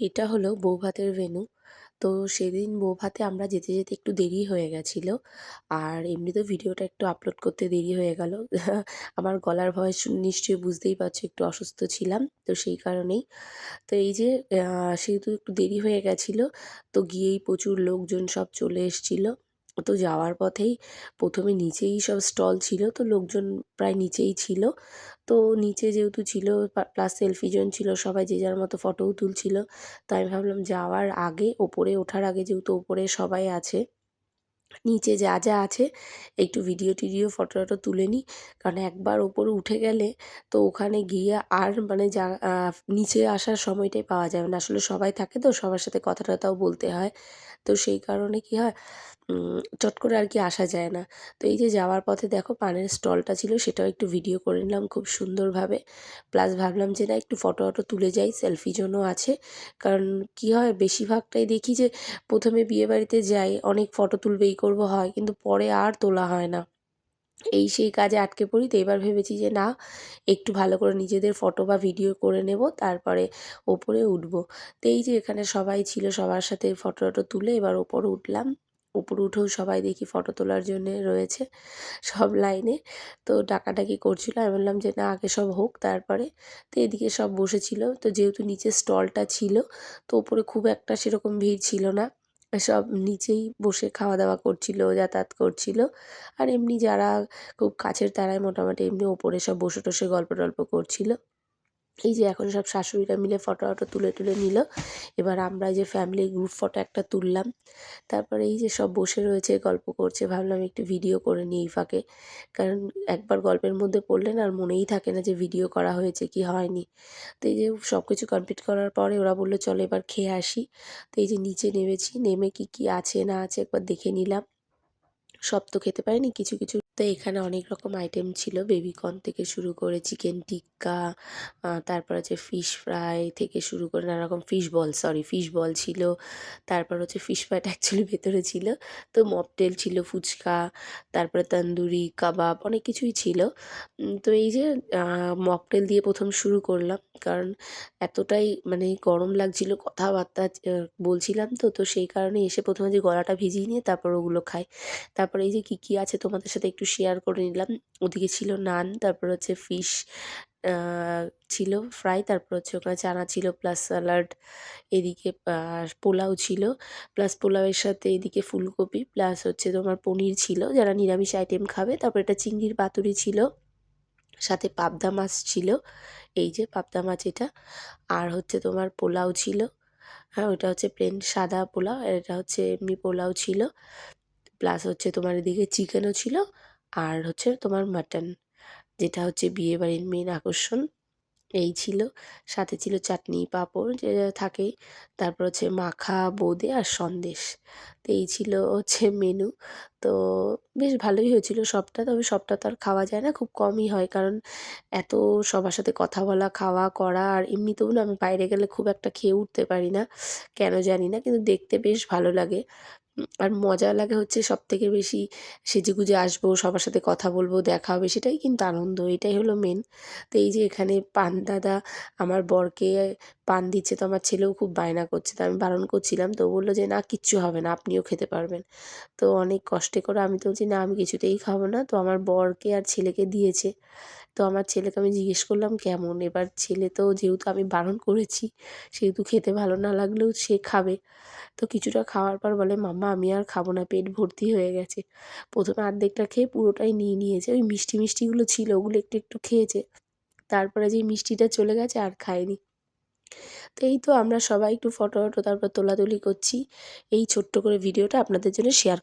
এটা হলো বৌভাতের ভেনু তো সেদিন বৌভাতে আমরা যেতে যেতে একটু দেরি হয়ে গেছিল। আর এমনিতেও ভিডিওটা একটু আপলোড করতে দেরি হয়ে গেল। আমার গলার ভয়েস নিশ্চয়ই বুঝতেই পারছ একটু অসুস্থ ছিলাম, তো সেই কারণেই। তো এই যে সেহেতু একটু দেরি হয়ে গেছিল, তো গিয়েই প্রচুর লোকজন সব চলে এসছিলো। তো যাওয়ার পথেই প্রথমে নিচেই সব স্টল ছিল, তো লোকজন প্রায় নিচেই ছিল। তো নিচে যেহেতু ছিল প্লাস সেলফি জোন ছিল, সবাই যে যার মতো ফটোও তুলছিল, তাই ভাবলাম যাওয়ার আগে, ওপরে ওঠার আগে যেহেতু ওপরে সবাই আছে নিচে যা যা আছে, একটু ভিডিও টিডিও ফটো টটো তুলে নিই। কারণ একবার ওপরে উঠে গেলে তো ওখানে গিয়ে আর মানে যা নিচে আসার সময়টাই পাওয়া যাবে না। আসলে সবাই থাকে তো, সবার সাথে কথা টথাও বলতে হয়। তো সেই কারণে কী হয় চট করে আর কি আসা যায় না। তো এই যে যাওয়ার পথে দেখো পানের স্টলটা ছিল, সেটাও একটু ভিডিও করে নিলাম খুব সুন্দরভাবে। প্লাস ভাবলাম যে না, একটু ফটো টটো তুলে যাই সেলফি জোনও আছে। কারণ কী হয়, বেশিরভাগটাই দেখি যে প্রথমে বিয়েবাড়িতে যাই, অনেক ফটো তুলবে এই করব হয়, কিন্তু পরে আর তোলা হয় না। এই সেই কাজে আটকে পড়ি, তো এবার ভেবেছি যে না, একটু ভালো করে নিজেদের ফটো বা ভিডিও করে নেব, তারপরে ওপরে উঠব। তো এই যে এখানে সবাই ছিল, সবার সাথে ফটো টটো তুলে এবার ওপরে উঠলাম। উপরে উঠেও সবাই দেখি ফটো তোলার জন্যে রয়েছে সব লাইনে। তো ডাকাডাকি করছিল, আমি বললাম যে না, আগে সব হোক তারপরে। তো এদিকে সব বসেছিল, তো যেহেতু নিচে স্টলটা ছিল, তো ওপরে খুব একটা সেরকম ভিড় ছিল না। সব নিচেই বসে খাওয়া দাওয়া করছিল, যাতায়াত করছিল। আর এমনি যারা খুব কাছের তারাই মোটামুটি এমনি ওপরে সব বসে টসে গল্প টল্প করছিল। এই যে এখন সব শাশুড়িরা মিলে ফটো টটো তুলে তুলে নিল। এবার আমরা যে ফ্যামিলি গ্রুপ ফটো একটা তুললাম। তারপরে এই যে সব বসে রয়েছে, গল্প করছে, ভাবলাম একটু ভিডিও করে নিই এই ফাঁকে। কারণ একবার গল্পের মধ্যে পড়লেন আর মনেই থাকে না যে ভিডিও করা হয়েছে কি হয়নি। তো এই যে সব কিছু কমপ্লিট করার পরে ওরা বলল, চলো এবার খেয়ে আসি। তো এই যে নিচে নেমেছি, নেমে কি কি আছে না আছে একবার দেখে নিলাম। সব তো খেতে পারিনি, কিছু কিছু তো এখানে অনেক রকম আইটেম ছিল। বেবিকর্ন থেকে শুরু করে চিকেন টিক্কা তারপর হচ্ছে ফিশ ফ্রাই থেকে শুরু করে নানা রকম fish ball sorry fish ball ছিল। তারপর হচ্ছে ফিশ ফ্রাইটা অ্যাকচুয়ালি ভেতরে ছিল। তো মপটেল ছিল ফুচকা, তারপরে তন্দুরি, কাবাব অনেক কিছুই ছিল। তো এই যে মকটেল দিয়ে প্রথম শুরু করলাম। কারণ এতটাই মানে গরম লাগছিল, কথাবার্তা বলছিলাম তো তো সেই কারণে এসে প্রথমে যে গলাটা ভিজিয়ে নিয়ে তারপর ওগুলো খাই। তারপরে এই যে কী কী আছে তোমাদের সাথে শেয়ার করে নিলাম। ওদিকে ছিল নান, তারপর হচ্ছে ফিশ ছিল ফ্রাই তারপর হচ্ছে ওখানে চানা ছিল প্লাস স্যালাড এদিকে পোলাও ছিল। প্লাস পোলাওয়ের সাথে এদিকে ফুলকপি প্লাস হচ্ছে তোমার পনির ছিল, যারা নিরামিষ আইটেম খাবে। তারপর এটা চিংড়ির পাতুরি ছিল, সাথে পাবদা মাছ ছিল, এই যে পাবদা মাছ এটা। আর হচ্ছে তোমার পোলাও ছিল হ্যাঁ ওটা হচ্ছে প্লেন সাদা পোলাও, আর এটা হচ্ছে এমনি পোলাও ছিল। প্লাস হচ্ছে তোমার এদিকে চিকেনও ছিল আর হচ্ছে তোমার মাটন যেটা হচ্ছে বিয়েবাড়ির মেন আকর্ষণ। এই ছিল। সাথে ছিল চাটনি, পাঁপড় যে থাকে। তারপর হচ্ছে মাখা, বোঁদে আর সন্দেশ। তো এই ছিল হচ্ছে মেনু তো বেশ ভালোই হয়েছিল সবটা, তবে সবটা তো আর খাওয়া যায় না, খুব কমই হয়। কারণ এত সবার সাথে কথা বলা, খাওয়া, করা, আর এমনিতেও না আমি বাইরে গেলে খুব একটা খেয়ে উঠতে পারি না, কেন জানি না, কিন্তু দেখতে বেশ ভালো লাগে। আর মজা লাগে হচ্ছে সব থেকে বেশি সেজেগুজে আসব, সবার সাথে কথা বলব, দেখা হবে, সেটাই কিন্তু আনন্দ, এটাই হলো মেন তো এই যে এখানে পান দাদা, আমার বরকে পান দিচ্ছে তো আমার ছেলেও খুব বায়না করছে, তো আমি বারণ করছিলাম, তো বলল যে, না, কিচ্ছু হবে না, আপনিও খেতে পারবেন। তো অনেক কষ্টে করে আমি তো বলছি, না, আমি কিছুতেই খাব না। তো আমার বরকে আর ছেলেকে দিয়েছে। তো আমার ছেলেকে আমি জিজ্ঞেস করলাম, কেমন? এবার ছেলে তো যেহেতু আমি বারণ করেছি, সেহেতু খেতে ভালো না লাগলেও সে খাবে। তো কিছুটা খাওয়ার পর বলে, মাম্মা, আমি আর খাব না, পেট ভর্তি হয়ে গেছে। প্রথমে অর্ধেকটা খেয়ে পুরোটাই নিয়ে নিয়েছে, ওই মিষ্টি মিষ্টিগুলো ছিল, ওগুলো একটু একটু খেয়েছে। তারপরে যেই মিষ্টিটা চলে গেছে, আর খায়নি। তো এই তো আমরা সবাই একটু ফটো টটো তারপর তোলাতুলি করছি। এই ছোট্ট করে ভিডিওটা আপনাদের জন্য শেয়ার